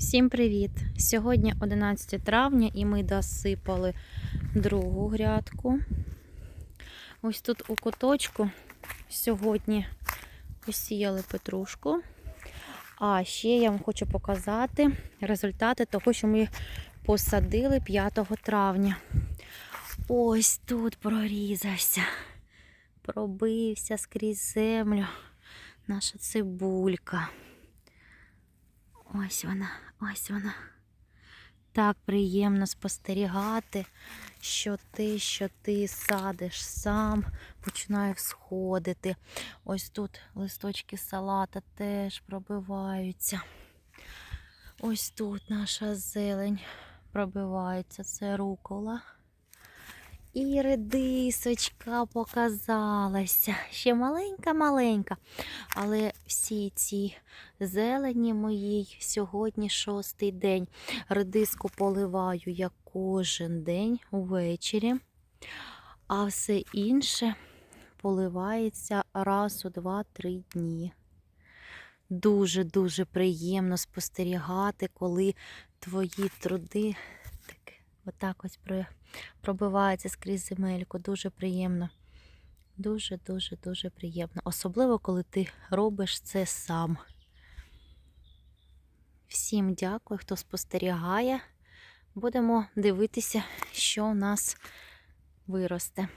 Всім привіт! Сьогодні 11 травня і ми досипали другу грядку. Ось тут у куточку сьогодні посіяли петрушку. А ще я вам хочу показати результати того, що ми посадили 5 травня. Ось тут прорізався, пробився скрізь землю наша цибулька. Ось вона, ось вона. Так приємно спостерігати, що ти, що ти садиш сам, починає всходити. Ось тут листочки салата теж пробиваються. Ось тут наша зелень пробивається, це рукола. І редисочка показалася. Ще маленька-маленька. Але всі ці зелені моїй сьогодні шостий день. Редиску поливаю я кожен день увечері, а все інше поливається раз у два-три дні. Дуже-дуже приємно спостерігати, коли твої труди отак ось пробивається скрізь земельку. Дуже приємно. Дуже-дуже дуже приємно. Особливо, коли ти робиш це сам. Всім дякую, хто спостерігає. Будемо дивитися, що у нас виросте.